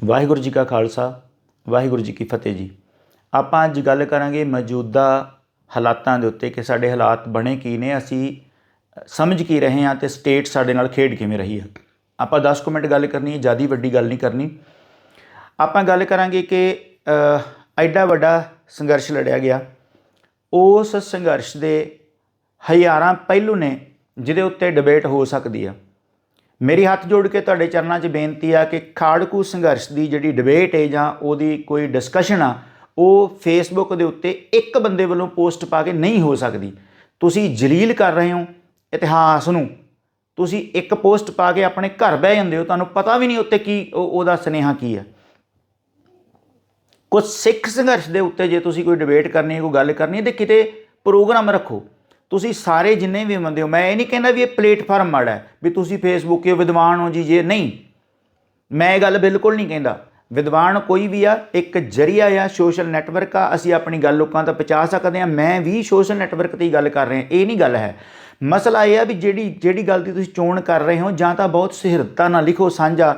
ਵਾਹਿਗੁਰੂ ਜੀ ਕਾ ਖਾਲਸਾ, ਵਾਹਿਗੁਰੂ ਜੀ ਕੀ ਫਤਿਹ ਜੀ। ਆਪਾਂ ਅੱਜ ਗੱਲ ਕਰਾਂਗੇ ਮੌਜੂਦਾ ਹਾਲਾਤਾਂ ਦੇ ਉੱਤੇ ਕਿ ਸਾਡੇ ਹਾਲਾਤ ਬਣੇ ਕੀ ਨੇ, ਅਸੀਂ ਸਮਝ ਕੀ ਰਹੇ ਹਾਂ ਤੇ ਸਟੇਟ ਸਾਡੇ ਨਾਲ ਖੇਡ ਕਿਵੇਂ ਰਹੀ ਹੈ। ਆਪਾਂ 10 ਕੁ ਮਿੰਟ ਗੱਲ ਕਰਨੀ ਹੈ, ਜ਼ਿਆਦਾ ਵੱਡੀ ਗੱਲ ਨਹੀਂ ਕਰਨੀ। ਆਪਾਂ ਗੱਲ ਕਰਾਂਗੇ ਕਿ ਐਡਾ ਵੱਡਾ ਸੰਘਰਸ਼ ਲੜਿਆ ਗਿਆ। ਉਸ ਸੰਘਰਸ਼ ਦੇ ਹਜ਼ਾਰਾਂ ਪਹਿਲੂ ਨੇ, ਜਿਹਦੇ ਉੱਤੇ ਡਿਬੇਟ ਹੋ ਸਕਦੀ ਆ। ਮੇਰੀ ਹੱਥ ਜੋੜ ਕੇ ਤੁਹਾਡੇ ਚਰਨਾਂ 'ਚ ਬੇਨਤੀ ਆ ਕਿ ਖਾੜਕੂ ਸੰਘਰਸ਼ ਦੀ ਜਿਹੜੀ ਡਿਬੇਟ ਹੈ ਜਾਂ ਉਹਦੀ ਕੋਈ ਡਿਸਕਸ਼ਨ ਆ, ਉਹ ਫੇਸਬੁੱਕ ਦੇ ਉੱਤੇ ਇੱਕ ਬੰਦੇ ਵੱਲੋਂ ਪੋਸਟ ਪਾ ਕੇ ਨਹੀਂ ਹੋ ਸਕਦੀ। ਤੁਸੀਂ ਜਲੀਲ ਕਰ ਰਹੇ ਹੋ, ਇਤਿਹਾਸ ਨੂੰ। ਤੁਸੀਂ ਇੱਕ ਪੋਸਟ ਪਾ ਕੇ ਆਪਣੇ ਘਰ ਬਹਿ ਜਾਂਦੇ ਹੋ, ਤੁਹਾਨੂੰ ਪਤਾ ਵੀ ਨਹੀਂ ਉੱਤੇ ਕੀ, ਉਹ- ਉਹਦਾ ਸੁਨੇਹਾ ਕੀ ਹੈ ਕੁਝ ਸਿੱਖ ਸੰਘਰਸ਼ ਦੇ ਉੱਤੇ ਜੇ ਤੁਸੀਂ ਕੋਈ ਡਿਬੇਟ ਕਰਨੀ ਹੈ, ਕੋਈ ਗੱਲ ਕਰਨੀ ਹੈ, ਤੇ ਕਿਤੇ ਪ੍ਰੋਗਰਾਮ ਰੱਖੋ। ਤੁਸੀਂ ਸਾਰੇ ਜਿੰਨੇ ਵੀ ਬੰਦੇ ਹੋ, ਮੈਂ ਇਹ ਨਹੀਂ ਕਹਿੰਦਾ ਵੀ ਇਹ ਪਲੇਟਫਾਰਮ ਮਾੜਾ ਹੈ, ਵੀ ਤੁਸੀਂ ਫੇਸਬੁੱਕ ਤੇ ਵਿਦਵਾਨ ਹੋ ਜੀ, ਜੇ ਨਹੀਂ। ਮੈਂ ਇਹ ਗੱਲ ਬਿਲਕੁਲ ਨਹੀਂ ਕਹਿੰਦਾ। ਵਿਦਵਾਨ ਕੋਈ ਵੀ ਆ, ਇੱਕ ਜਰੀਆ ਆ ਸੋਸ਼ਲ ਨੈਟਵਰਕ ਆ, ਅਸੀਂ ਆਪਣੀ ਗੱਲ ਲੋਕਾਂ ਤੱਕ ਪਹੁੰਚਾ ਸਕਦੇ ਆ ਮੈਂ ਵੀ ਸੋਸ਼ਲ ਨੈਟਵਰਕ ਦੀ ਗੱਲ ਕਰ ਰਿਹਾ, ਇਹ ਨਹੀਂ ਗੱਲ ਹੈ। ਮਸਲਾ ਇਹ ਆ ਵੀ ਜਿਹੜੀ ਜਿਹੜੀ ਗੱਲ ਦੀ ਤੁਸੀਂ ਚੋਣ ਕਰ ਰਹੇ ਹੋ, ਜਾਂ ਤਾਂ ਬਹੁਤ ਸਿਹਰਤਾ ਨਾਲ ਲਿਖੋ ਸਾਂਝਾ,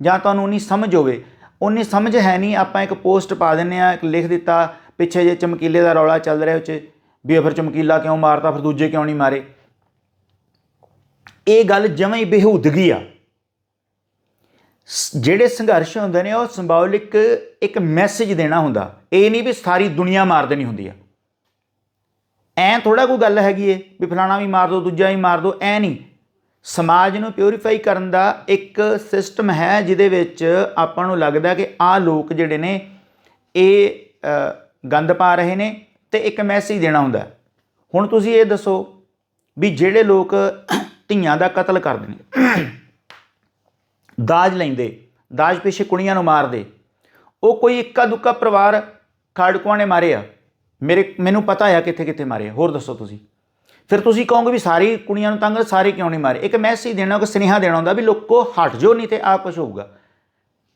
ਜਾਂ ਤੁਹਾਨੂੰ ਉਨੀ ਸਮਝ ਹੋਵੇ। ਉਨੀ ਸਮਝ ਹੈ ਨਹੀਂ, ਆਪਾਂ ਇੱਕ ਪੋਸਟ ਪਾ ਦਿੰਨੇ ਆ ਇੱਕ ਲਿਖ ਦਿੱਤਾ, ਪਿੱਛੇ ਜੇ ਚਮਕੀਲੇ ਦਾ ਰੌਲਾ ਚੱਲ ਰਿਹਾ ਉੱਚ ਵੀ ਇਹ ਫਿਰ ਚਮਕੀਲਾ ਕਿਉਂ ਮਾਰਤਾ, ਫਿਰ ਦੂਜੇ ਕਿਉਂ ਨਹੀਂ ਮਾਰੇ? ਇਹ ਗੱਲ ਜਮਾਂ ਹੀ ਬੇਹੂਦਗੀ ਆ। ਸ- ਜਿਹੜੇ ਸੰਘਰਸ਼ ਹੁੰਦੇ ਨੇ, ਉਹ ਸਿੰਬੋਲਿਕ ਇੱਕ ਮੈਸੇਜ ਦੇਣਾ ਹੁੰਦਾ। ਇਹ ਨਹੀਂ ਵੀ ਸਾਰੀ ਦੁਨੀਆ ਮਾਰ ਦੇਣੀ ਹੁੰਦੀ ਆ। ਐ ਥੋੜਾ ਕੋਈ ਗੱਲ ਹੈਗੀ ਏ, ਵੀ ਫਲਾਣਾ ਵੀ ਮਾਰ ਦੋ, ਦੂਜਾ ਵੀ ਮਾਰ ਦੋ, ਐ ਨਹੀਂ। ਸਮਾਜ ਨੂੰ ਪਿਉਰੀਫਾਈ ਕਰਨ ਦਾ ਇੱਕ ਸਿਸਟਮ ਹੈ, ਜਿਹਦੇ ਵਿੱਚ ਆਪਾਂ ਨੂੰ ਲੱਗਦਾ ਕਿ ਆਹ ਲੋਕ ਜਿਹੜੇ ਨੇ, ਇਹ ਗੰਦ ਪਾ ਰਹੇ ਨੇ ਤੇ ਇੱਕ ਮੈਸੇਜ ਦੇਣਾ ਹੁੰਦਾ ਹੁਣ ਤੁਸੀਂ ਇਹ ਦੱਸੋ ਵੀ ਜਿਹੜੇ ਲੋਕ ਧੀਆਂ ਦਾ ਕਤਲ ਕਰਦੇ ਨੇ, ਦਾਜ ਲੈਂਦੇ, ਦਾਜ ਪਿੱਛੇ ਕੁੜੀਆਂ ਨੂੰ ਮਾਰਦੇ, ਉਹ ਕੋਈ ਇੱਕਾ ਦੁੱਕਾ ਪਰਿਵਾਰ ਖਾੜਕੂਆਂ ਨੇ ਮਾਰੇ ਆ ਮੇਰੇ, ਮੈਨੂੰ ਪਤਾ ਆ ਕਿੱਥੇ ਕਿੱਥੇ ਮਾਰੇ ਹੋਰ ਦੱਸੋ ਤੁਸੀਂ। ਫਿਰ ਤੁਸੀਂ ਕਹੋਗੇ ਵੀ ਸਾਰੀ ਕੁੜੀਆਂ ਨੂੰ ਤੰਗ, ਸਾਰੇ ਕਿਉਂ ਨਹੀਂ ਮਾਰੇ? ਇੱਕ ਮੈਸੇਜ ਦੇਣਾ ਕਿ ਸੁਨੇਹਾ ਦੇਣਾ ਹੁੰਦਾ ਵੀ ਲੋਕੋ ਹਟ ਜੋ ਨਹੀਂ ਤੇ ਆ ਕੁਝ ਹੋਊਗਾ।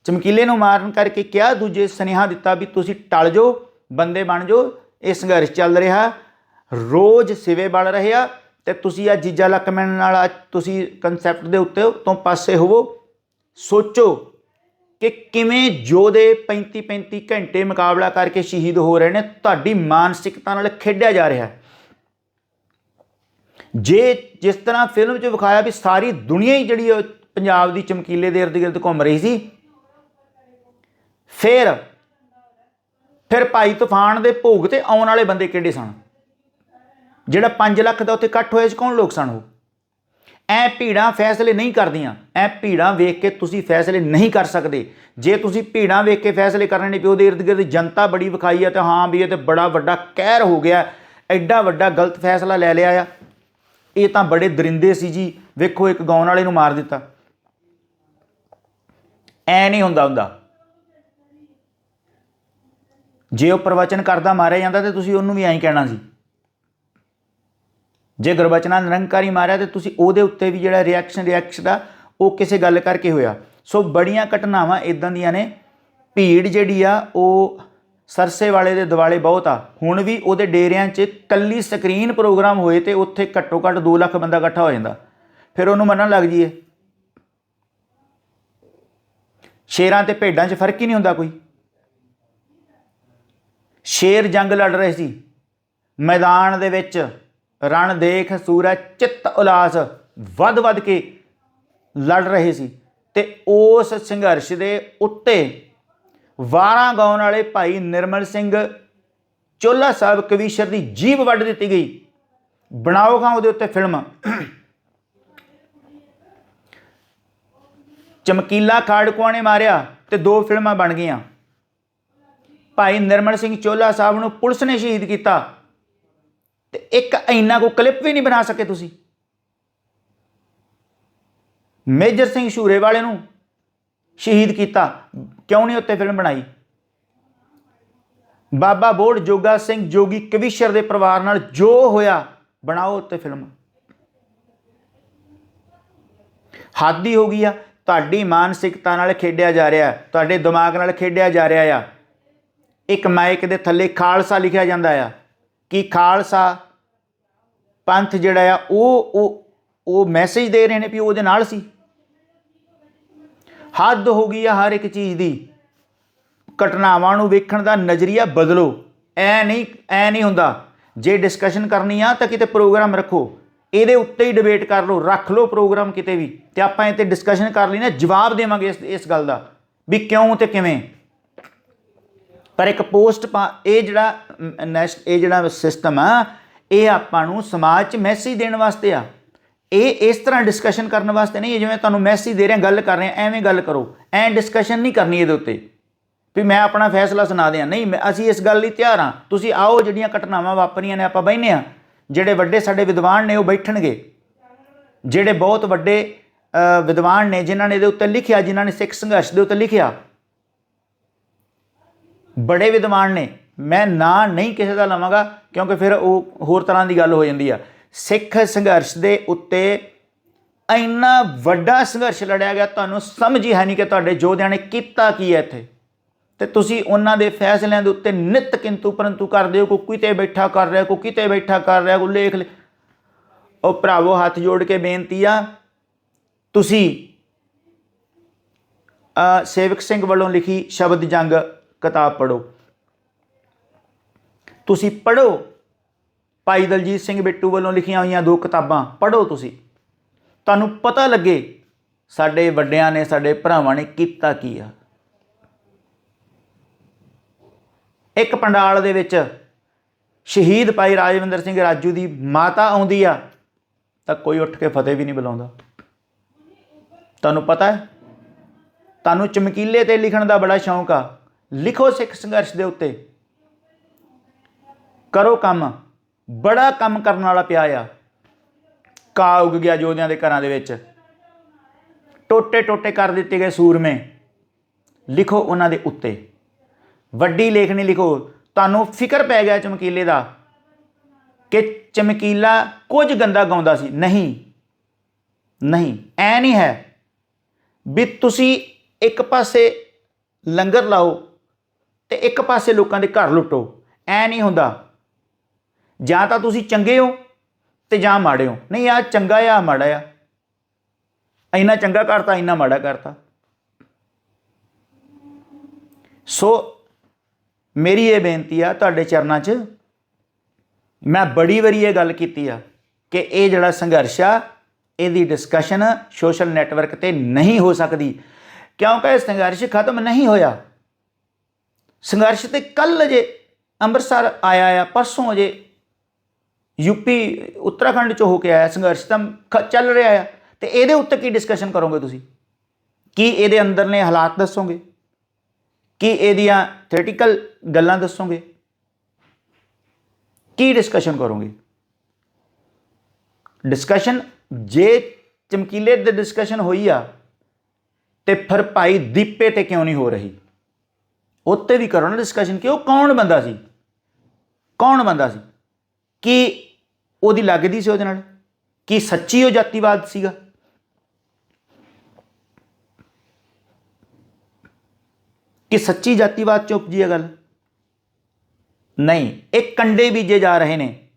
ਚਮਕੀਲੇ ਨੂੰ ਮਾਰਨ ਕਰਕੇ ਕਿਹਾ, ਦੂਜੇ ਸੁਨੇਹਾ ਦਿੱਤਾ ਵੀ ਤੁਸੀਂ ਟਲ ਜੋ ਬੰਦੇ ਬਣ ਜਾਓ ਇਹ ਸੰਘਰਸ਼ ਚੱਲ ਰਿਹਾ। ਰੋਜ਼ ਸਿਵੇ ਬਲ ਆ ਤੇ ਤੁਸੀਂ ਆ ਜੀਜਾ ਲਕਮਨ ਨਾਲ ਅੱਜ ਤੁਸੀਂ ਕਨਸੈਪਟ ਦੇ ਉੱਤੇ ਤੋਂ ਪਾਸੇ ਹੋਵੋ। ਸੋਚੋ ਕਿ ਕਿਵੇਂ ਯੋਧੇ 35 35 ਘੰਟੇ ਮੁਕਾਬਲਾ ਕਰਕੇ ਸ਼ਹੀਦ ਹੋ ਰਹੇ ਨੇ, ਤੁਹਾਡੀ ਮਾਨਸਿਕਤਾ ਨਾਲ ਖੇਡਿਆ ਜਾ ਰਿਹਾ। ਹੈ ਜੇ ਜਿਸ ਤਰ੍ਹਾਂ ਫਿਲਮ 'ਚ ਵਿਖਾਇਆ ਵੀ ਸਾਰੀ ਦੁਨੀਆ ਹੀ ਜਿਹੜੀ ਉਹ ਪੰਜਾਬ ਦੀ ਚਮਕੀਲੇ ਦੇ ਇਰਦ ਗਿਰਦ ਘੁੰਮ ਰਹੀ ਸੀ, ਫਿਰ ਫਿਰ ਭਾਈ ਤੂਫਾਨ ਦੇ ਭੋਗ ਤੇ ਆਉਣ ਵਾਲੇ ਬੰਦੇ ਕਿਹੜੇ ਸਨ? ਜਿਹੜਾ 5 ਲੱਖ ਦਾ ਉੱਥੇ ਇਕੱਠ ਹੋਇਆ ਸੀ, ਕੌਣ ਲੋਕ ਸਨ ਉਹ? ਐ ਭੀੜਾਂ ਫੈਸਲੇ ਨਹੀਂ ਕਰਦੀਆਂ। ਐ ਭੀੜਾਂ ਵੇਖ ਕੇ ਤੁਸੀਂ ਫੈਸਲੇ ਨਹੀਂ ਕਰ ਸਕਦੇ। ਜੇ ਤੁਸੀਂ ਭੀੜਾਂ ਵੇਖ ਕੇ ਫੈਸਲੇ ਕਰਨੇ ਨੇ ਪਿਓ ਦੇ ਇਰਦ ਗਿਰਦ ਜਨਤਾ ਬੜੀ ਵਿਖਾਈ ਆ ਤੇ ਹਾਂ ਵੀ ਇਹ ਤੇ ਬੜਾ ਵੱਡਾ ਕਹਿਰ ਹੋ ਗਿਆ। ਐਡਾ ਵੱਡਾ ਗਲਤ ਫੈਸਲਾ ਲੈ ਲਿਆ ਆ। ਇਹ ਤਾਂ ਬੜੇ ਦਰਿੰਦੇ ਸੀ ਜੀ। ਵੇਖੋ ਇੱਕ ਗਾਉਣ ਵਾਲੇ ਨੂੰ ਮਾਰ ਦਿੱਤਾ। ਐ ਨਹੀਂ ਹੁੰਦਾ ਹੁੰਦਾ। ਜੇ ਉਹ ਪ੍ਰਵਚਨ ਕਰਦਾ ਮਾਰਿਆ ਜਾਂਦਾ ਤੇ ਤੁਸੀਂ ਉਹਨੂੰ ਵੀ ਐਂ ਕਹਿਣਾ ਸੀ। ਜੇ ਗੁਰਬਚਨਾਂ ਨਿਰੰਕਾਰੀ ਮਾਰਿਆ ਤੇ ਤੁਸੀਂ ਉਹਦੇ ਉੱਤੇ ਵੀ ਜਿਹੜਾ ਰਿਐਕਸ਼ਨ ਰਿਐਕਸ਼ਨ ਦਾ, ਉਹ ਕਿਸੇ ਗੱਲ ਕਰਕੇ ਹੋਇਆ। ਸੋ ਬੜੀਆਂ ਘਟਨਾਵਾਂ ਇਦਾਂ ਦੀਆਂ ਨੇ। ਭੀੜ ਜਿਹੜੀ ਆ, ਉਹ ਸਰਸੇ ਵਾਲੇ ਦੇ ਦਿਵਾਲੇ ਬਹੁਤ ਆ। ਹੁਣ ਵੀ ਉਹਦੇ ਡੇਰਿਆਂ 'ਚ ਕੱਲੀ ਸਕਰੀਨ ਪ੍ਰੋਗਰਾਮ ਹੋਏ ਤੇ ਉੱਥੇ ਘੱਟੋ ਘੱਟ 2 ਲੱਖ ਬੰਦਾ ਇਕੱਠਾ ਹੋ ਜਾਂਦਾ। ਫਿਰ ਉਹਨੂੰ ਮੰਨਣ ਲੱਗ ਜੀਏ ਸ਼ੇਰਾਂ ਤੇ ਭੇਡਾਂ 'ਚ ਫ਼ਰਕ ਹੀ ਨਹੀਂ ਹੁੰਦਾ ਕੋਈ। ਸ਼ੇਰ ਜੰਗ ਲੜ ਰਹੇ ਸੀ। ਮੈਦਾਨ ਦੇ ਵਿੱਚ ਰਣ ਦੇਖ ਸੂਰਜ, ਚਿੱਤ ਉਲਾਸ ਵੱਧ ਵੱਧ ਕੇ ਲੜ ਰਹੇ ਸੀ ਤੇ ਉਸ ਸੰਘਰਸ਼ ਦੇ ਉੱਤੇ ਵਾਰਾਂ ਗਾਉਣ ਵਾਲੇ ਭਾਈ ਨਿਰਮਲ ਸਿੰਘ ਚੋਲਾ ਸਾਹਿਬ ਕਵੀਸ਼ਰ ਦੀ ਜੀਬ ਵੱਢ ਦਿੱਤੀ ਗਈ। ਬਣਾਓਗਾ ਉਹਦੇ ਉੱਤੇ ਫਿਲਮ। ਚਮਕੀਲਾ ਖਾੜਕੂਆਂ ਨੇ ਮਾਰਿਆ ਤੇ ਦੋ ਫਿਲਮਾਂ ਬਣ ਗਈਆਂ। ਭਾਈ ਨਿਰਮਲ ਸਿੰਘ ਚੋਲਾ ਸਾਹਿਬ ਨੂੰ ਪੁਲਿਸ ਨੇ ਸ਼ਹੀਦ ਕੀਤਾ। ਤੇ ਇੱਕ ਇੰਨਾ ਕੋ ਕਲਿੱਪ ਵੀ ਨਹੀਂ ਬਣਾ ਸਕੇ ਤੁਸੀਂ। ਮੇਜਰ ਸਿੰਘ ਸ਼ੂਰੇ ਵਾਲੇ ਨੂੰ ਸ਼ਹੀਦ ਕੀਤਾ। ਕਿਉਂ ਨਹੀਂ ਉੱਤੇ ਫਿਲਮ ਬਣਾਈ? ਬਾਬਾ ਬੋੜ ਜੋਗਾ ਸਿੰਘ ਜੋਗੀ ਕਵੀਸ਼ਰ ਦੇ ਪਰਿਵਾਰ ਨਾਲ ਜੋ ਹੋਇਆ, ਬਣਾਓ ਉੱਤੇ ਫਿਲਮ ਹੱਦ ਹੀ ਹੋ ਗਈ ਆ, ਤੁਹਾਡੀ ਮਾਨਸਿਕਤਾ ਨਾਲ ਖੇਡਿਆ ਜਾ ਰਿਹਾ, ਤੁਹਾਡੇ ਦਿਮਾਗ ਨਾਲ ਖੇਡਿਆ ਜਾ ਰਿਹਾ ਆ। ਇੱਕ ਮਾਈਕ ਦੇ ਥੱਲੇ ਖਾਲਸਾ ਲਿਖਿਆ ਜਾਂਦਾ ਆ। ਕਿ ਖਾਲਸਾ ਪੰਥ ਜਿਹੜਾ ਆ, ਉਹ ਉਹ ਉਹ ਮੈਸੇਜ ਦੇ ਰਹੇ ਨੇ ਵੀ ਉਹਦੇ ਨਾਲ ਸੀ। ਹੱਦ ਹੋ ਗਈ ਆ ਹਰ ਇੱਕ ਚੀਜ਼ ਦੀ। ਘਟਨਾਵਾਂ ਨੂੰ ਵੇਖਣ ਦਾ ਨਜ਼ਰੀਆ ਬਦਲੋ। ਐ ਨਹੀਂ ਐ ਨਹੀਂ ਹੁੰਦਾ। ਜੇ ਡਿਸਕਸ਼ਨ ਕਰਨੀ ਆ ਤਾਂ ਕਿਤੇ ਪ੍ਰੋਗਰਾਮ ਰੱਖੋ। ਇਹਦੇ ਉੱਤੇ ਹੀ ਡਿਬੇਟ ਕਰ ਲਓ, ਰੱਖ ਲਓ ਪ੍ਰੋਗਰਾਮ ਕਿਤੇ ਵੀ। ਤੇ ਆਪਾਂ ਇਹ ਤੇ ਡਿਸਕਸ਼ਨ ਕਰ ਲਈ ਨਾ, ਜਵਾਬ ਦੇਵਾਂਗੇ ਇਸ ਇਸ ਗੱਲ ਦਾ। ਵੀ ਕਿਉਂ ਤੇ ਕਿਵੇਂ? ਪਰ ਇੱਕ ਪੋਸਟ ਇਹ ਜਿਹੜਾ ਨੈਕਸਟ ਇਹ ਜਿਹੜਾ ਸਿਸਟਮ ਆ, ਇਹ ਆਪਾਂ ਨੂੰ ਸਮਾਜ 'ਚ ਮੈਸੇਜ ਦੇਣ ਵਾਸਤੇ ਆ। ਇਹ ਇਸ ਤਰ੍ਹਾਂ ਡਿਸਕਸ਼ਨ ਕਰਨ ਵਾਸਤੇ ਨਹੀਂ ਜਿਵੇਂ ਤੁਹਾਨੂੰ ਮੈਸੇਜ ਦੇ ਰਿਹਾ, ਗੱਲ ਕਰ ਰਿਹਾ, ਐਵੇਂ ਗੱਲ ਕਰੋ। ਐਂ ਡਿਸਕਸ਼ਨ ਨਹੀਂ ਕਰਨੀ ਇਹਦੇ ਉੱਤੇ। ਵੀ ਮੈਂ ਆਪਣਾ ਫੈਸਲਾ ਸੁਣਾ ਦਿਆਂ। ਨਹੀਂ, ਮੈਂ ਅਸੀਂ ਇਸ ਗੱਲ ਲਈ ਤਿਆਰ ਹਾਂ। ਤੁਸੀਂ ਆਓ, ਜਿਹੜੀਆਂ ਘਟਨਾਵਾਂ ਵਾਪਰੀਆਂ ਨੇ ਆਪਾਂ ਬਹਿਨੇ ਆ ਜਿਹੜੇ ਵੱਡੇ ਸਾਡੇ ਵਿਦਵਾਨ ਨੇ, ਉਹ ਬੈਠਣਗੇ। ਜਿਹੜੇ ਬਹੁਤ ਵੱਡੇ ਵਿਦਵਾਨ ਨੇ, ਜਿਨ੍ਹਾਂ ਨੇ ਇਹਦੇ ਉੱਤੇ ਲਿਖਿਆ, ਜਿਨ੍ਹਾਂ ਨੇ ਸਿੱਖ ਸੰਘਰਸ਼ ਦੇ ਉੱਤੇ ਲਿਖਿਆ ਬੜੇ ਵਿਦਵਾਨ ਨੇ। ਮੈਂ ਨਾਂ ਨਹੀਂ ਕਿਸੇ ਦਾ ਲਵਾਂਗਾ, ਕਿਉਂਕਿ ਫਿਰ ਉਹ ਹੋਰ ਤਰ੍ਹਾਂ ਦੀ ਗੱਲ ਹੋ ਜਾਂਦੀ ਆ। ਸਿੱਖ ਸੰਘਰਸ਼ ਦੇ ਉੱਤੇ ਇੰਨਾ ਵੱਡਾ ਸੰਘਰਸ਼ ਲੜਿਆ ਗਿਆ, ਤੁਹਾਨੂੰ ਸਮਝ ਹੀ ਹੈ ਨਹੀਂ ਕਿ ਤੁਹਾਡੇ ਯੋਧਿਆਂ ਨੇ ਕੀਤਾ ਕੀ ਹੈ ਇੱਥੇ। ਤੇ ਤੁਸੀਂ ਉਹਨਾਂ ਦੇ ਫੈਸਲਿਆਂ ਦੇ ਉੱਤੇ ਨਿਤ ਕਿੰਤੂ ਪਰੰਤੂ ਕਰਦੇ ਹੋ, ਕੋਈ ਕਿਤੇ ਬੈਠਾ ਕਰ ਰਿਹਾ, ਕੋਈ ਕਿਤੇ ਬੈਠਾ ਕਰ ਰਿਹਾ, ਕੋਈ ਲੇਖ ਉਹ ਭਰਾਵੋ, ਹੱਥ ਜੋੜ ਕੇ ਬੇਨਤੀ ਆ, ਤੁਸੀਂ ਸੇਵਕ ਸਿੰਘ ਵੱਲੋਂ ਲਿਖੀ ਸ਼ਬਦ ਜੰਗ ਕਿਤਾਬ ਪੜੋ ਤੁਸੀਂ ਪੜੋ ਭਾਈ ਦਲਜੀਤ ਸਿੰਘ ਬਿੱਟੂ ਵੱਲੋਂ ਲਿਖੀਆਂ ਹੋਈਆਂ ਦੋ ਕਿਤਾਬਾਂ ਪੜੋ ਤੁਸੀਂ। ਤੁਹਾਨੂੰ ਪਤਾ ਲੱਗੇ, ਸਾਡੇ ਵੱਡਿਆਂ ਨੇ, ਸਾਡੇ ਭਰਾਵਾਂ ਨੇ ਕੀਤਾ ਕੀ ਆ। ਇੱਕ ਪੰਡਾਲ ਦੇ ਵਿੱਚ ਸ਼ਹੀਦ ਭਾਈ ਰਾਜਵਿੰਦਰ ਸਿੰਘ ਰਾਜੂ ਦੀ ਮਾਤਾ ਆਉਂਦੀ ਆ, ਤਾਂ ਕੋਈ ਉੱਠ ਕੇ ਫਤਿਹ ਵੀ ਨਹੀਂ ਬੁਲਾਉਂਦਾ। ਤੁਹਾਨੂੰ ਪਤਾ ਹੈ? ਤੁਹਾਨੂੰ ਚਮਕੀਲੇ ਤੇ ਲਿਖਣ ਦਾ ਬੜਾ ਸ਼ੌਂਕ ਆ। ਲਿਖੋ ਸਿੱਖ ਸੰਘਰਸ਼ ਦੇ ਉੱਤੇ। ਕਰੋ ਕੰਮ। ਬੜਾ ਕੰਮ ਕਰਨ ਵਾਲਾ ਪਿਆ ਆ। ਕਾ ਉਗ ਗਿਆ ਜੋਧਿਆਂ ਦੇ ਘਰਾਂ ਦੇ ਵਿੱਚ। ਟੋਟੇ ਟੋਟੇ ਕਰ ਦਿੱਤੇ ਗਏ ਸੂਰਮੇ। ਲਿਖੋ ਉਹਨਾਂ ਦੇ ਉੱਤੇ। ਵੱਡੀ ਲੇਖਣੀ ਲਿਖੋ। ਤੁਹਾਨੂੰ ਫਿਕਰ ਪੈ ਗਿਆ ਚਮਕੀਲੇ ਦਾ ਕਿ ਚਮਕੀਲਾ ਕੁਝ ਗੰਦਾ ਗਾਉਂਦਾ ਸੀ। ਨਹੀਂ। ਨਹੀਂ। ਐ ਨਹੀਂ ਹੈ ਵੀ ਤੁਸੀਂ ਇੱਕ ਪਾਸੇ ਲੰਗਰ ਲਾਓ ਤੇ ਇੱਕ ਪਾਸੇ ਲੋਕਾਂ ਦੇ ਘਰ ਲੁੱਟੋ। ਐ ਨਹੀਂ ਹੁੰਦਾ। ਜਾਂ ਤਾਂ ਤੁਸੀਂ ਚੰਗੇ ਹੋ ਤੇ ਜਾਂ ਮਾੜੇ ਹੋ। ਨਹੀਂ ਆ ਚੰਗਾ ਆ ਮਾੜਾ ਆ। ਇੰਨਾ ਚੰਗਾ ਕਰਤਾ, ਇੰਨਾ ਮਾੜਾ ਕਰਤਾ। ਸੋ ਮੇਰੀ ਇਹ ਬੇਨਤੀ ਆ ਤੁਹਾਡੇ ਚਰਨਾਂ 'ਚ, ਮੈਂ ਬੜੀ ਵਾਰੀ ਇਹ ਗੱਲ ਕੀਤੀ ਆ ਕਿ ਇਹ ਜਿਹੜਾ ਸੰਘਰਸ਼ ਆ, ਇਹਦੀ ਡਿਸਕਸ਼ਨ ਸੋਸ਼ਲ ਨੈਟਵਰਕ ਤੇ ਨਹੀਂ ਹੋ ਸਕਦੀ। ਕਿਉਂਕਿ ਇਹ ਸੰਘਰਸ਼ ਖਤਮ ਨਹੀਂ ਹੋਇਆ। ਸੰਘਰਸ਼ ਤੇ ਕੱਲ ਅਜੇ ਅੰਮ੍ਰਿਤਸਰ ਆਇਆ ਆ, ਪਰਸੋਂ ਜੇ ਯੂਪੀ ਉੱਤਰਾਖੰਡ ਚ ਹੋ ਕੇ ਆਇਆ, ਸੰਘਰਸ਼ ਤਾਂ ਚੱਲ ਰਿਹਾ ਆ। ਤੇ ਇਹਦੇ ਉੱਤੇ ਕੀ ਡਿਸਕਸ਼ਨ ਕਰੋਗੇ ਤੁਸੀਂ? ਕੀ ਇਹਦੇ ਅੰਦਰਲੇ ਹਾਲਾਤ ਦੱਸੋਗੇ? ਕੀ ਇਹਦੀਆਂ ਥਿਓਰੀਟੀਕਲ ਗੱਲਾਂ ਦੱਸੋਗੇ? ਕੀ ਡਿਸਕਸ਼ਨ ਕਰੋਗੇ? ਡਿਸਕਸ਼ਨ ਜੇ ਚਮਕੀਲੇ ਦੇ ਡਿਸਕਸ਼ਨ ਹੋਈ ਆ, ਤੇ ਫਿਰ ਭਾਈ ਦੀਪੇ ਤੇ ਕਿਉਂ ਨਹੀਂ ਹੋ ਰਹੀ? ਉੱਤੇ ਵੀ ਕਰੋ ਨਾ ਡਿਸਕਸ਼ਨ ਕਿ ਉਹ ਕੌਣ ਬੰਦਾ ਸੀ? ਕੌਣ ਬੰਦਾ ਸੀ? ਕਿ ਉਹਦੀ ਲੱਗਦੀ ਸੀ ਉਹਦੇ ਨਾਲ? ਕੀ ਸੱਚੀ ਉਹ ਜਾਤੀਵਾਦ ਸੀਗਾ? ਕਿ ਸੱਚੀ ਜਾਤੀਵਾਦ ਚ ਉਪਜੀ ਹੈ ਗੱਲ? ਨਹੀਂ, ਇਹ ਕੰਡੇ ਬੀਜੇ ਜਾ ਰਹੇ ਨੇ।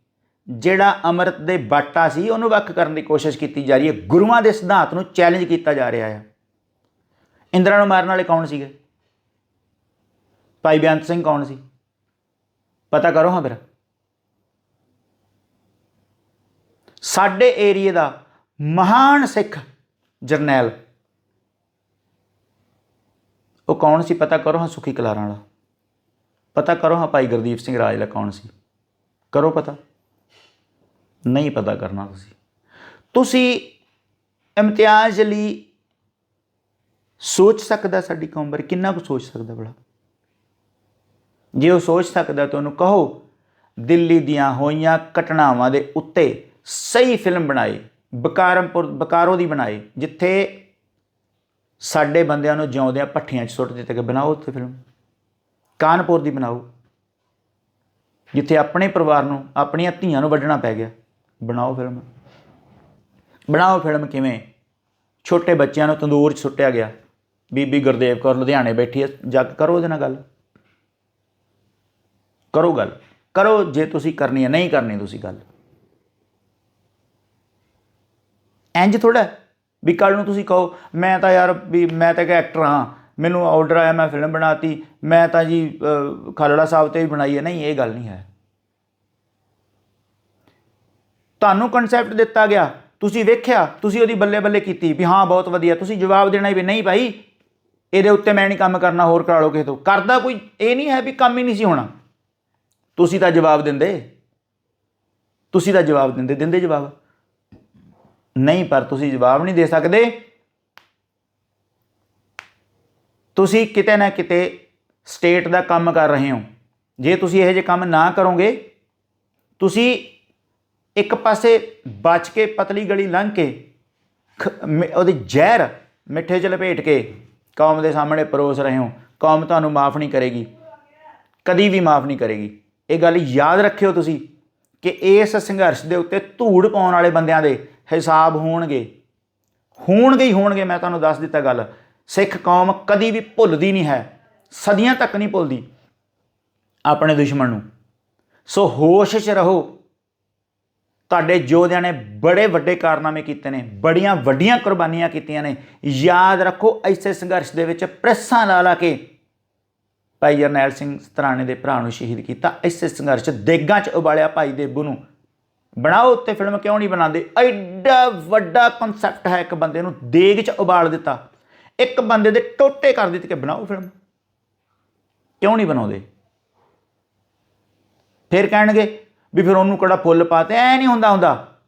ਜਿਹੜਾ ਅਮਰਤ ਦੇ ਬਾਟਾ ਸੀ, ਉਹਨੂੰ ਵੱਖ ਕਰਨ ਦੀ ਕੋਸ਼ਿਸ਼ ਕੀਤੀ ਜਾ ਰਹੀ ਹੈ। ਗੁਰੂਆਂ ਦੇ ਸਿਧਾਂਤ ਨੂੰ ਚੈਲੰਜ ਕੀਤਾ ਜਾ ਰਿਹਾ ਹੈ ਇੰਦਰਾ ਨੂੰ ਮਾਰਨ ਵਾਲੇ ਕੌਣ ਸੀਗੇ? ਭਾਈ ਬੇਅੰਤ ਸਿੰਘ ਕੌਣ ਸੀ? ਪਤਾ ਕਰੋ ਹਾਂ ਫਿਰ। ਸਾਡੇ ਏਰੀਏ ਦਾ ਮਹਾਨ ਸਿੱਖ ਜਰਨੈਲ। ਉਹ ਕੌਣ ਸੀ? ਪਤਾ ਕਰੋ ਹਾਂ ਸੁਖੀ ਕਲਾਰਾਂ ਵਾਲਾ। ਪਤਾ ਕਰੋ ਹਾਂ ਭਾਈ ਗੁਰਦੀਪ ਸਿੰਘ ਰਾਜਲਾ ਕੌਣ ਸੀ? ਕਰੋ ਪਤਾ। ਨਹੀਂ ਪਤਾ ਕਰਨਾ ਤੁਸੀਂ। ਤੁਸੀਂ ਇਮਤਿਆਜ਼ ਲਈ ਸੋਚ ਸਕਦਾ ਸਾਡੀ ਕੌਮ ਬਾਰੇ? ਕਿੰਨਾ ਕੁ ਸੋਚ ਸਕਦਾ ਬੜਾ ਜੇ ਉਹ ਸੋਚ ਸਕਦਾ ਤਾਂ ਉਹਨੂੰ ਕਹੋ, ਦਿੱਲੀ ਦੀਆਂ ਹੋਈਆਂ ਘਟਨਾਵਾਂ ਦੇ ਉੱਤੇ ਸਹੀ ਫਿਲਮ ਬਣਾਈ, ਬਕਾਰਮਪੁਰ, ਬਕਾਰੋ ਦੀ ਬਣਾਈ, ਜਿੱਥੇ ਸਾਡੇ ਬੰਦਿਆਂ ਨੂੰ ਜਿਉਂਦਿਆਂ ਪੱਠੀਆਂ 'ਚ ਸੁੱਟ ਦਿੱਤੇ ਗਏ ਬਣਾਓ ਉੱਥੇ ਫਿਲਮ ਕਾਨਪੁਰ ਦੀ ਬਣਾਓ, ਜਿੱਥੇ ਆਪਣੇ ਪਰਿਵਾਰ ਨੂੰ, ਆਪਣੀਆਂ ਧੀਆਂ ਨੂੰ ਵੱਢਣਾ ਪੈ ਗਿਆ। ਬਣਾਓ ਫਿਲਮ ਬਣਾਓ ਫਿਲਮ ਕਿਵੇਂ? ਛੋਟੇ ਬੱਚਿਆਂ ਨੂੰ ਤੰਦੂਰ 'ਚ ਸੁੱਟਿਆ ਗਿਆ। ਬੀਬੀ ਗੁਰਦੇਵ ਕੌਰ ਲੁਧਿਆਣੇ ਬੈਠੀ ਹੈ, ਜੱਗ ਕਰੋ ਉਹਦੇ ਨਾਲ ਗੱਲ। ਕਰੋ ਗੱਲ। ਕਰੋ ਜੇ ਤੁਸੀਂ ਕਰਨੀ ਹੈ, ਨਹੀਂ ਕਰਨੀ ਤੁਸੀਂ ਗੱਲ। ਇੰਜ ਥੋੜਾ ਵੀ ਕੱਲ ਨੂੰ ਤੁਸੀਂ ਕਹੋ, ਮੈਂ ਤਾਂ ਯਾਰ ਵੀ ਮੈਂ ਤਾਂ ਇੱਕ ਐਕਟਰ ਹਾਂ, ਮੈਨੂੰ ਆਰਡਰ ਆਇਆ, ਮੈਂ ਫਿਲਮ ਬਣਾਤੀ, ਮੈਂ ਤਾਂ ਜੀ ਖਾਲੜਾ ਸਾਹਿਬ ਤੇ ਵੀ ਬਣਾਈ ਹੈ। ਨਹੀਂ, ਇਹ ਗੱਲ ਨਹੀਂ ਹੈ। ਤੁਹਾਨੂੰ ਕਨਸੈਪਟ ਦਿੱਤਾ ਗਿਆ, ਤੁਸੀਂ ਵੇਖਿਆ, ਤੁਸੀਂ ਉਹਦੀ ਬੱਲੇ ਬੱਲੇ ਕੀਤੀ ਵੀ ਹਾਂ, ਬਹੁਤ ਵਧੀਆ, ਤੁਸੀਂ ਜਵਾਬ ਦੇਣਾ ਵੀ ਨਹੀਂ ਭਾਈ, ਇਹਦੇ ਉੱਤੇ ਮੈਂ ਨਹੀਂ ਕੰਮ ਕਰਨਾ, ਹੋਰ ਕਰਾ ਲਓ ਕਿਸੇ ਤੋਂ। ਕਰਦਾ ਕੋਈ, ਇਹ ਨਹੀਂ ਹੈ ਵੀ ਕੰਮ ਹੀ ਨਹੀਂ ਸੀ ਹੋਣਾ। ਤੁਸੀਂ ਤਾਂ ਜਵਾਬ ਦਿੰਦੇ। ਤੁਸੀਂ ਤਾਂ ਜਵਾਬ ਦਿੰਦੇ ਦਿੰਦੇ ਜਵਾਬ। ਨਹੀਂ, ਪਰ ਤੁਸੀਂ ਜਵਾਬ ਨਹੀਂ ਦੇ ਸਕਦੇ। ਤੁਸੀਂ ਕਿਤੇ ਨਾ ਕਿਤੇ ਸਟੇਟ ਦਾ ਕੰਮ ਕਰ ਰਹੇ ਹੋ। ਜੇ ਤੁਸੀਂ ਇਹੋ ਜਿਹੇ ਕੰਮ ਨਾ ਕਰੋਗੇ, ਤੁਸੀਂ ਇੱਕ ਪਾਸੇ ਬਚ ਕੇ ਪਤਲੀ ਗਲੀ ਲੰਘ ਕੇ ਖ- ਮਿ- ਉਹਦੀ ਜ਼ਹਿਰ ਮਿੱਠੇ 'ਚ ਲਪੇਟ ਕੇ ਕੌਮ ਦੇ ਸਾਹਮਣੇ ਪਰੋਸ ਰਹੇ ਹੋ। ਕੌਮ ਤੁਹਾਨੂੰ ਮਾਫ ਨਹੀਂ ਕਰੇਗੀ। ਕਦੀ ਵੀ ਮਾਫ ਨਹੀਂ ਕਰੇਗੀ। ਇਹ ਗੱਲ ਯਾਦ ਰੱਖਿਓ ਤੁਸੀਂ ਕਿ ਇਸ ਸੰਘਰਸ਼ ਦੇ ਉੱਤੇ ਧੂੜ ਪਾਉਣ ਵਾਲੇ ਬੰਦਿਆਂ ਦੇ ਹਿਸਾਬ ਹੋਣਗੇ। ਹੋਣਗੇ ਹੀ ਹੋਣਗੇ, ਮੈਂ ਤੁਹਾਨੂੰ ਦੱਸ ਦਿੱਤਾ ਗੱਲ। ਸਿੱਖ ਕੌਮ ਕਦੀ ਵੀ ਭੁੱਲਦੀ ਨਹੀਂ ਹੈ। ਸਦੀਆਂ ਤੱਕ ਨਹੀਂ ਭੁੱਲਦੀ ਆਪਣੇ ਦੁਸ਼ਮਣ ਨੂੰ। ਸੋ ਹੋਸ਼ 'ਚ ਰਹੋ। ਤੁਹਾਡੇ ਯੋਧਿਆਂ ਨੇ ਬੜੇ ਵੱਡੇ ਕਾਰਨਾਮੇ ਕੀਤੇ ਨੇ, ਬੜੀਆਂ ਵੱਡੀਆਂ ਕੁਰਬਾਨੀਆਂ ਕੀਤੀਆਂ ਨੇ। ਯਾਦ ਰੱਖੋ ਐਸੇ ਸੰਘਰਸ਼ ਦੇ ਵਿੱਚ ਪ੍ਰੈਸਾਂ ਲਾ ਲਾ ਕੇ ਭਾਈ ਜਰਨੈਲ ਸਿੰਘ ਸਤਰਾਣੇ ਦੇ ਭਰਾ ਨੂੰ ਸ਼ਹੀਦ ਕੀਤਾ। ਐਸੇ ਸੰਘਰਸ਼ ਦੇਗਾਂ 'ਚ ਉਬਾਲਿਆ ਭਾਈ ਦੇਬੂ ਨੂੰ। ਬਣਾਓ ਉੱਤੇ ਫਿਲਮ ਕਿਉਂ ਨਹੀਂ ਬਣਾਉਂਦੇ? ਐਡਾ ਵੱਡਾ ਕਨਸੈਪਟ ਹੈ ਇੱਕ ਬੰਦੇ ਨੂੰ ਦੇਗ 'ਚ ਉਬਾਲ ਦਿੱਤਾ। ਇੱਕ ਬੰਦੇ ਦੇ ਟੋਟੇ ਕਰ ਦਿੱਤੇ ਕਿ ਬਣਾਓ ਫਿਲਮ। ਕਿਉਂ ਨਹੀਂ ਬਣਾਉਂਦੇ? ਫਿਰ ਕਹਿਣਗੇ ਵੀ ਫਿਰ ਉਹਨੂੰ ਕਿਹੜਾ ਫੁੱਲ ਪਾਤੇ ਐ ਨਹੀਂ ਹੁੰਦਾ ਹੁੰਦਾ।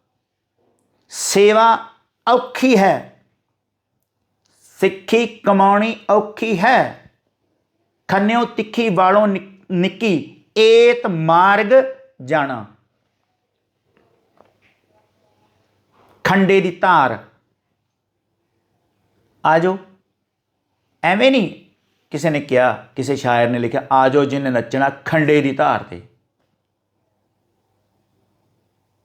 ਸੇਵਾ ਔਖੀ ਹੈ। ਸਿੱਖੀ ਕਮਾਉਣੀ ਔਖੀ ਹੈ। ਖੰਨਿਓ ਤਿੱਖੀ ਵਾਲੋਂ ਨਿ- ਨਿੱਕੀ, ਏਤ ਮਾਰਗ ਜਾਣਾ। ਖੰਡੇ ਦੀ ਧਾਰ। ਆਜੋ। ਐਵੇਂ ਨਹੀਂ ਕਿਸੇ ਨੇ ਕਿਹਾ, ਕਿਸੇ ਸ਼ਾਇਰ ਨੇ ਲਿਖਿਆ, ਆਜੋ ਜਿਨ ਨੱਚਣਾ ਖੰਡੇ ਦੀ ਧਾਰ ਤੇ।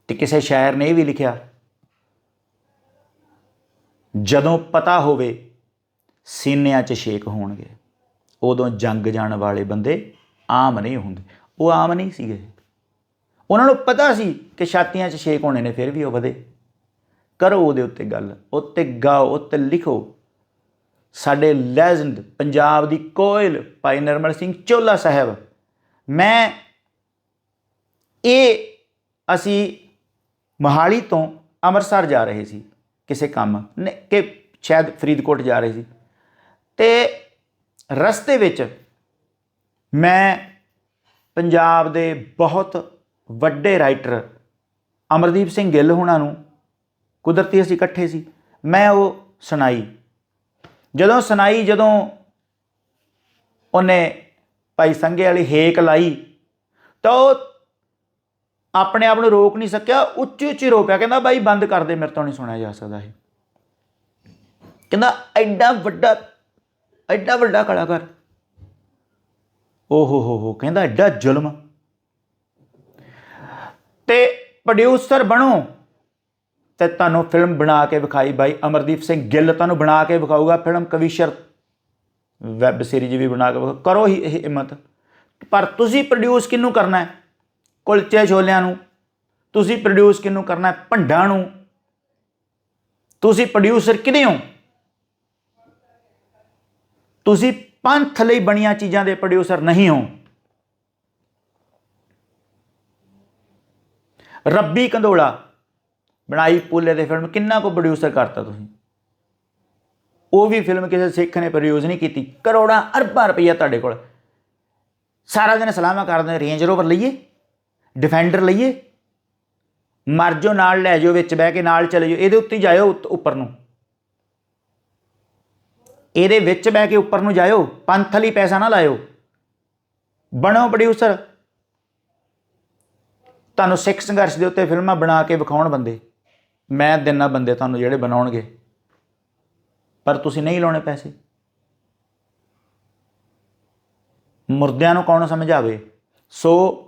ਤੇ ਕਿਸੇ ਸ਼ਾਇਰ ਨੇ ਇਹ ਵੀ ਲਿਖਿਆ, ਜਦੋਂ ਪਤਾ ਹੋਵੇ ਸੀਨਿਆਂ 'ਚ ਛੇਕ ਹੋਣਗੇ। ਉਦੋਂ ਜੰਗ ਜਾਣ ਵਾਲੇ ਬੰਦੇ ਆਮ ਨਹੀਂ ਹੁੰਦੇ। ਉਹ ਆਮ ਨਹੀਂ ਸੀਗੇ। ਉਹਨਾਂ ਨੂੰ ਪਤਾ ਸੀ ਕਿ ਛਾਤੀਆਂ 'ਚ ਛੇਕ ਹੋਣੇ ਨੇ, ਫਿਰ ਵੀ ਉਹ ਵਧੇ। ਕਰੋ ਉਹਦੇ ਉੱਤੇ ਗੱਲ। ਉੱਤੇ ਗਾਓ, ਉੱਤੇ ਲਿਖੋ। ਸਾਡੇ ਲੈਜੈਂਡ ਪੰਜਾਬ ਦੀ ਕੋਇਲ, ਭਾਈ ਨਰਮਲ ਸਿੰਘ ਚੋਲਾ ਸਾਹਿਬ, ਮੈਂ ਇਹ ਅਸੀਂ ਮੋਹਾਲੀ ਤੋਂ ਅੰਮ੍ਰਿਤਸਰ ਜਾ ਰਹੇ ਸੀ। ਕਿਸੇ ਕੰਮ, ਨੇ- ਕਿ ਸ਼ਾਇਦ ਫਰੀਦਕੋਟ ਜਾ ਰਹੇ ਸੀ। ਤੇ ਰਸਤੇ ਵਿੱਚ ਮੈਂ ਪੰਜਾਬ ਦੇ ਬਹੁਤ ਵੱਡੇ ਰਾਈਟਰ ਅਮਰਦੀਪ ਸਿੰਘ ਗਿੱਲ ਹੋਣਾ ਨੂੰ ਕੁਦਰਤੀ ਅਸੀਂ ਇਕੱਠੇ ਸੀ। ਮੈਂ ਉਹ ਸੁਣਾਈ। ਜਦੋਂ ਸੁਣਾਈ, ਜਦੋਂ ਉਹਨੇ ਭਾਈ ਸੰਘੇ ਵਾਲੀ ਹੇਕ ਲਾਈ, ਤਾਂ ਉਹ ਆਪਣੇ ਆਪ ਨੂੰ ਰੋਕ ਨਹੀਂ ਸਕਿਆ, ਉੱਚੀ ਉੱਚੀ ਰੋ ਪਿਆ ਕਹਿੰਦਾ, ਬਾਈ, ਬੰਦ ਕਰ ਦੇ, ਮੇਰੇ ਤੋਂ ਨਹੀਂ ਸੁਣਿਆ ਜਾ ਸਕਦਾ ਇਹ। ਕਹਿੰਦਾ, ਐਡਾ ਵੱਡਾ ਐਡਾ ਵੱਡਾ ਕਲਾਕਾਰ। ਓ ਹੋ ਹੋ ਕਹਿੰਦਾ ਐਡਾ ਜ਼ੁਲਮ। ਤੇ ਪ੍ਰੋਡਿਊਸਰ ਬਣੋ। ਤੇ ਤੁਹਾਨੂੰ ਫਿਲਮ ਬਣਾ ਕੇ ਵਿਖਾਈ ਬਾਈ ਅਮਰਦੀਪ ਸਿੰਘ ਗਿੱਲ, ਤੁਹਾਨੂੰ ਬਣਾ ਕੇ ਵਿਖਾਊਗਾ ਫਿਲਮ ਕਵੀਸ਼ਰ ਵੈਬ ਸੀਰੀਜ਼ ਵੀ ਬਣਾ ਕੇ ਵਿਖਾਊ। ਕਰੋ ਹੀ ਇਹ ਹਿੰਮਤ। ਪਰ ਤੁਸੀਂ ਪ੍ਰੋਡਿਊਸ ਕਿਹਨੂੰ ਕਰਨਾ ਹੈ? ਕੁਲਚੇ ਛੋਲਿਆਂ ਨੂੰ। ਤੁਸੀਂ ਪ੍ਰੋਡਿਊਸ ਕਿਹਨੂੰ ਕਰਨਾ ਹੈ? ਭੰਡਾਂ ਨੂੰ। ਤੁਸੀਂ ਪ੍ਰੋਡਿਊਸਰ ਕਿਹਦੇ ਹੋ? ਤੁਸੀਂ ਪੰਥ ਲਈ ਬਣੀਆਂ ਚੀਜ਼ਾਂ ਦੇ ਪ੍ਰੋਡਿਊਸਰ ਨਹੀਂ ਹੋ। ਰੱਬੀ ਕੰਦੋਲਾ ਬਣਾਈ ਪੁੱਲੇ ਦੇ ਫਿਲਮ ਕਿੰਨਾ ਕੋ ਪ੍ਰੋਡਿਊਸਰ ਕਰਤਾ ਤੁਸੀਂ? ਉਹ ਵੀ ਫਿਲਮ ਕਿਸੇ ਸਿੱਖ ਨੇ ਪ੍ਰੋਡਿਊਸ ਨਹੀਂ ਕੀਤੀ। ਕਰੋੜਾਂ ਅਰਬਾਂ ਰੁਪਈਆ ਤੁਹਾਡੇ ਕੋਲ। ਸਾਰਾ ਦਿਨ ਸਲਾਮਾ ਕਰਦੇ ਰੇਂਜ ਰੋਵਰ ਲਈਏ ਡਿਫੈਂਡਰ ਲਈਏ, ਮਰ ਜਾਓ, ਨਾਲ ਲੈ ਜਾਓ, ਵਿੱਚ ਬਹਿ ਕੇ ਨਾਲ ਚਲੇ ਜਾਓ, ਇਹਦੇ ਉੱਤੇ ਹੀ ਜਾਇਓ ਉੱਤ- ਉੱਪਰ ਨੂੰ। ਇਹਦੇ ਵਿੱਚ ਬਹਿ ਕੇ ਉੱਪਰ ਨੂੰ ਜਾਇਓ, ਪੰਥਲੀ ਪੈਸਾ ਨਾ ਲਾਇਓ। ਬਣੋ ਪ੍ਰੋਡਿਊਸਰ ਤੁਹਾਨੂੰ ਸਿੱਖ ਸੰਘਰਸ਼ ਦੇ ਉੱਤੇ ਫਿਲਮਾਂ ਬਣਾ ਕੇ ਵਿਖਾਉਣ ਬੰਦੇ। ਮੈਂ ਦਿਨਾਂ ਬੰਦੇ ਤੁਹਾਨੂੰ ਜਿਹੜੇ ਬਣਾਉਣਗੇ। ਪਰ ਤੁਸੀਂ ਨਹੀਂ ਲਾਉਣੇ ਪੈਸੇ। ਮੁਰਦਿਆਂ ਨੂੰ ਕੌਣ ਸਮਝਾਵੇ? ਸੋ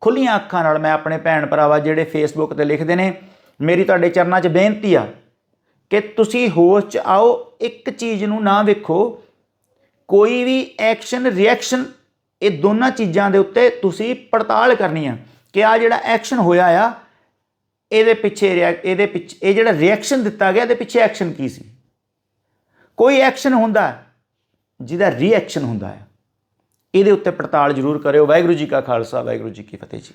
ਖੁੱਲੀਆਂ ਅੱਖਾਂ ਨਾਲ ਮੈਂ ਆਪਣੇ ਭੈਣ ਭਰਾਵਾ ਜਿਹੜੇ ਫੇਸਬੁੱਕ ਤੇ ਲਿਖਦੇ ਨੇ, ਮੇਰੀ ਤੁਹਾਡੇ ਚਰਨਾਂ 'ਚ ਬੇਨਤੀ ਆ ਕਿ ਤੁਸੀਂ ਹੋਸ਼ 'ਚ ਆਓ, ਇੱਕ ਚੀਜ਼ ਨੂੰ ਨਾ ਵੇਖੋ। ਕੋਈ ਵੀ ਐਕਸ਼ਨ, ਰਿਐਕਸ਼ਨ, ਇਹ ਦੋਨਾਂ ਚੀਜ਼ਾਂ ਦੇ ਉੱਤੇ ਤੁਸੀਂ ਪੜਤਾਲ ਕਰਨੀ ਆ ਕਿ ਆ ਜਿਹੜਾ ਐਕਸ਼ਨ ਹੋਇਆ ਆ, ਇਹਦੇ ਪਿੱਛੇ ਰਿਐਕ- ਇਹਦੇ ਪਿੱਛੇ, ਇਹ ਜਿਹੜਾ ਰਿਐਕਸ਼ਨ ਦਿੱਤਾ ਗਿਆ, ਇਹਦੇ ਪਿੱਛੇ ਐਕਸ਼ਨ ਕੀ ਸੀ? ਕੋਈ ਐਕਸ਼ਨ ਹੁੰਦਾ, ਜਿਹਦਾ ਰਿਐਕਸ਼ਨ ਹੁੰਦਾ ਹੈ ਇਹਦੇ ਉੱਤੇ ਪੜਤਾਲ ਜ਼ਰੂਰ ਕਰਿਓ। ਵਾਹਿਗੁਰੂ ਜੀ ਕਾ ਖਾਲਸਾ, ਵਾਹਿਗੁਰੂ ਜੀ ਕੀ ਫਤਿਹ ਜੀ।